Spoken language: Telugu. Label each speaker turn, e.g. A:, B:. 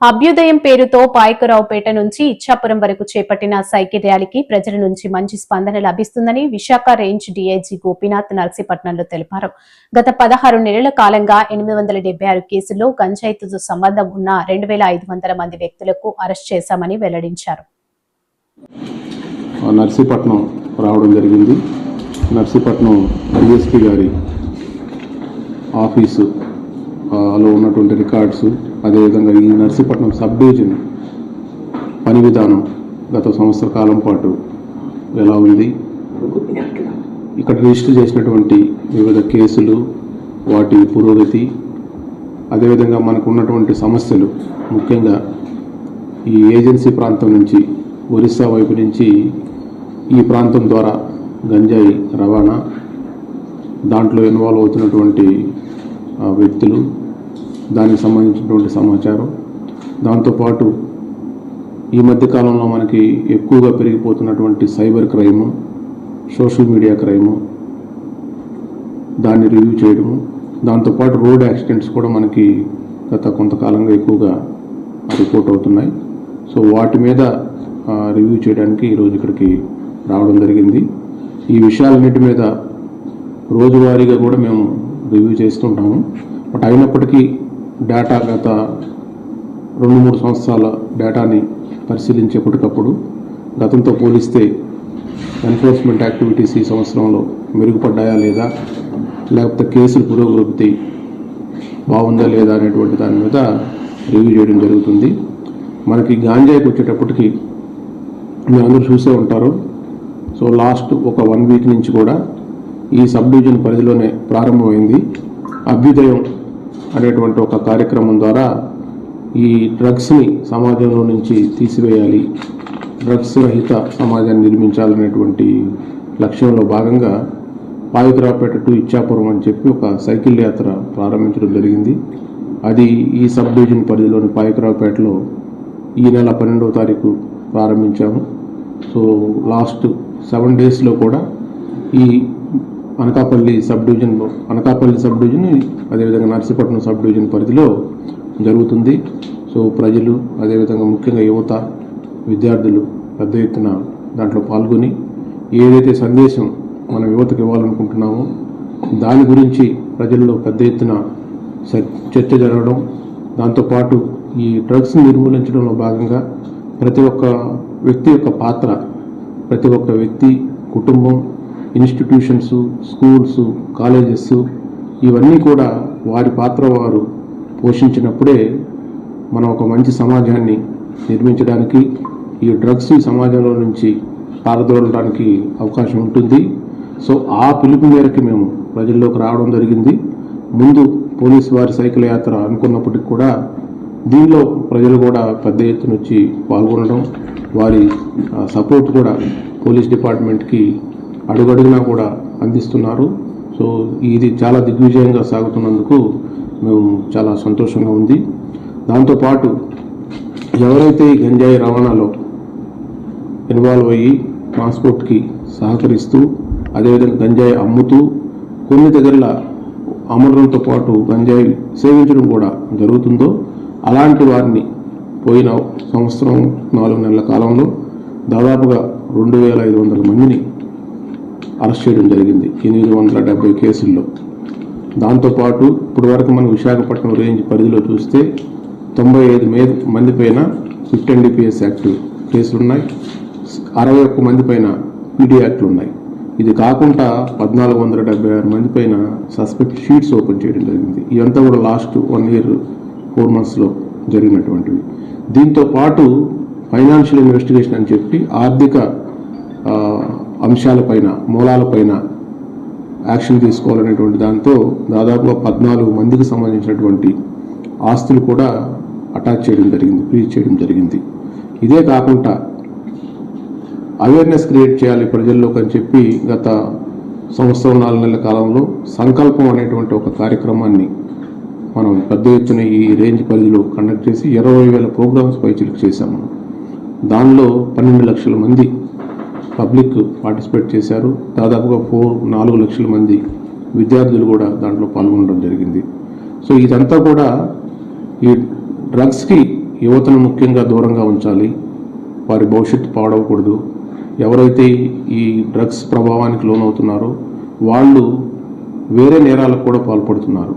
A: అభ్యుదయం పేరుతో పాయకరావుపేట నుంచి ఇచ్చాపురం వరకు చేపట్టిన సైకిల్ ర్యాలీకి ప్రజల నుంచి మంచి స్పందన లభిస్తుందని విశాఖ రేంజ్ డీఐజీ గోపీనాథ్ నర్సీపట్నంలో తెలిపారు. గత పదహారు నెలల కాలంగా ఎనిమిది వందల డెబ్బై ఆరు కేసుల్లో గంజాయితో సంబంధం ఉన్న రెండు వేల ఐదు వందల మంది వ్యక్తులకు అరెస్ట్ చేశామని వెల్లడించారు.
B: నర్సీపట్నం రావడం జరిగింది. నర్సీపట్నం గారి ఆఫీసు లో ఉన్నటువంటి రికార్డ్స్ అదేవిధంగా ఈ నర్సీపట్నం సబ్ డివిజన్ పని విధానం గత సంవత్సర కాలం పాటు ఎలా ఉంది? ఇక్కడ రిజిస్టర్ చేసినటువంటి వివిధ కేసులు వాటి పురోగతి అదేవిధంగా మనకు ఉన్నటువంటి సమస్యలు ముఖ్యంగా ఈ ఏజెన్సీ ప్రాంతం నుంచి ఒరిస్సా వైపు నుంచి ఈ ప్రాంతం ద్వారా గంజాయి రవాణా దాంట్లో ఇన్వాల్వ్ అవుతున్నటువంటి వ్యక్తులు దానికి సంబంధించినటువంటి సమాచారం. దాంతోపాటు ఈ మధ్యకాలంలో మనకి ఎక్కువగా పెరిగిపోతున్నటువంటి cyber crime social media crime దాన్ని రివ్యూ చేయడము. దాంతోపాటు రోడ్ యాక్సిడెంట్స్ కూడా మనకి గత కొంతకాలంగా ఎక్కువగా రిపోర్ట్ అవుతున్నాయి. సో వాటి మీద రివ్యూ చేయడానికి ఈరోజు ఇక్కడికి రావడం జరిగింది. ఈ విషయాలన్నిటి మీద రోజువారీగా కూడా మేము రివ్యూ చేస్తుంటాము. బట్ అయినప్పటికీ డేటా గత రెండు మూడు సంవత్సరాల డేటాని పరిశీలించేప్పటికప్పుడు గతంతో పోలిస్తే ఎన్ఫోర్స్మెంట్ యాక్టివిటీస్ ఈ సంవత్సరంలో మెరుగుపడ్డాయా లేదా? లేకపోతే కేసులు పురోగతి బాగుందా లేదా అనేటువంటి దాని మీద రివ్యూ చేయడం జరుగుతుంది. మనకి గాంజాయికి వచ్చేటప్పటికి మీ అందరూ చూసే ఉంటారు. సో లాస్ట్ ఒక వన్ వీక్ నుంచి కూడా ఈ సబ్ డివిజన్ పరిధిలోనే ప్రారంభమైంది. అభ్యుదయం అనేటువంటి ఒక కార్యక్రమం ద్వారా ఈ డ్రగ్స్ని సమాజంలో నుంచి తీసివేయాలి డ్రగ్స్ రహిత సమాజాన్ని నిర్మించాలనేటువంటి లక్ష్యంలో భాగంగా పాయకరావుపేట టు ఇచ్చాపురం అని చెప్పి ఒక సైకిల్ యాత్ర ప్రారంభించడం జరిగింది. అది ఈ సబ్ డివిజన్ పరిధిలోని పాయకరావుపేటలో ఈ నెల పన్నెండవ తారీఖు ప్రారంభించాము. సో లాస్ట్ సెవెన్ డేస్లో కూడా ఈ Anakapalli sub division Anakapalli sub division అదేవిధంగా నర్సీపట్నం సబ్ డివిజన్ పరిధిలో జరుగుతుంది. సో ప్రజలు అదేవిధంగా ముఖ్యంగా యువత విద్యార్థులు పెద్ద ఎత్తున దాంట్లో పాల్గొని ఏదైతే సందేశం మనం యువతకు ఇవ్వాలనుకుంటున్నామో దాని గురించి ప్రజల్లో పెద్ద ఎత్తున చర్చ జరగడం దాంతోపాటు ఈ డ్రగ్స్ని నిర్మూలించడంలో భాగంగా ప్రతి ఒక్క వ్యక్తి యొక్క పాత్ర ప్రతి ఒక్క వ్యక్తి కుటుంబం ఇన్స్టిట్యూషన్స్ స్కూల్స్ కాలేజెస్ ఇవన్నీ కూడా వారి పాత్ర వారు పోషించినప్పుడే మనం ఒక మంచి సమాజాన్ని నిర్మించడానికి ఈ డ్రగ్స్ ఈ సమాజంలో నుంచి పారదోలడానికి అవకాశం ఉంటుంది. సో ఆ పిలుపు మేరకు మేము ప్రజల్లోకి రావడం జరిగింది. ముందు పోలీసు వారి సైకిల్ యాత్ర అనుకున్నప్పటికి కూడా దీనిలో ప్రజలు కూడా పెద్ద ఎత్తున వచ్చి పాల్గొనడం వారి ఆ, సపోర్ట్ కూడా పోలీస్ డిపార్ట్మెంట్కి అడుగడుగునా కూడా అందిస్తున్నారు. సో ఇది చాలా దిగ్విజయంగా సాగుతున్నందుకు మేము చాలా సంతోషంగా ఉంది. దాంతోపాటు ఎవరైతే ఈ గంజాయి రవాణాలో ఇన్వాల్వ్ అయ్యి ట్రాన్స్పోర్ట్కి సహకరిస్తూ అదేవిధంగా గంజాయి అమ్ముతూ కొన్ని దగ్గర అమ్మడంతో పాటు గంజాయి సేవించడం కూడా జరుగుతుందో అలాంటి వారిని పోయిన సంవత్సరం నాలుగు నెలల కాలంలో దాదాపుగా రెండు వేల ఐదు వందల మందిని అరెస్ట్ చేయడం జరిగింది. ఎనిమిది వందల డెబ్బై కేసుల్లో. దాంతోపాటు ఇప్పటివరకు వరకు మనం విశాఖపట్నం రేంజ్ పరిధిలో చూస్తే తొంభై ఐదు మే మంది పైన ఫిఫ్టీన్ డిపిఎస్ యాక్ట్ కేసులు ఉన్నాయి అరవై ఒక్క మంది పైన పిడి యాక్ట్లు ఉన్నాయి ఇది కాకుండా పద్నాలుగు వందల డెబ్బై ఆరు మంది పైన సస్పెక్ట్ షీట్స్ ఓపెన్ చేయడం జరిగింది. ఇదంతా కూడా లాస్ట్ వన్ ఇయర్ ఫోర్ మంత్స్లో జరిగినటువంటివి. దీంతో పాటు ఫైనాన్షియల్ ఇన్వెస్టిగేషన్ అని చెప్పి ఆర్థిక అంశాలపైన మూలాలపైన యాక్షన్ తీసుకోవాలనేటువంటి దాంతో దాదాపుగా పద్నాలుగు మందికి సంబంధించినటువంటి ఆస్తులు కూడా అటాచ్ చేయడం జరిగింది ఫ్రీజ్ చేయడం జరిగింది. ఇదే కాకుండా అవేర్నెస్ క్రియేట్ చేయాలి ప్రజల్లోకి అని చెప్పి గత సంవత్సరం నాలుగు నెలల కాలంలో సంకల్పం అనేటువంటి ఒక కార్యక్రమాన్ని మనం పెద్ద ఎత్తున ఈ రేంజ్ పరిధిలో కండక్ట్ చేసి ఇరవై వేల ప్రోగ్రామ్స్ పైచిలకు చేశాము దానిలో పన్నెండు లక్షల మంది పబ్లిక్ పార్టిసిపేట్ చేశారు. దాదాపుగా ఫోర్ నాలుగు లక్షల మంది విద్యార్థులు కూడా దాంట్లో పాల్గొనడం జరిగింది. సో ఇదంతా కూడా ఈ డ్రగ్స్కి యువతను ముఖ్యంగా దూరంగా ఉంచాలి. వారి భవిష్యత్తు పాడవకూడదు. ఎవరైతే ఈ డ్రగ్స్ ప్రభావానికి లోనవుతున్నారో వాళ్ళు వేరే నేరాలకు కూడా పాల్పడుతున్నారు.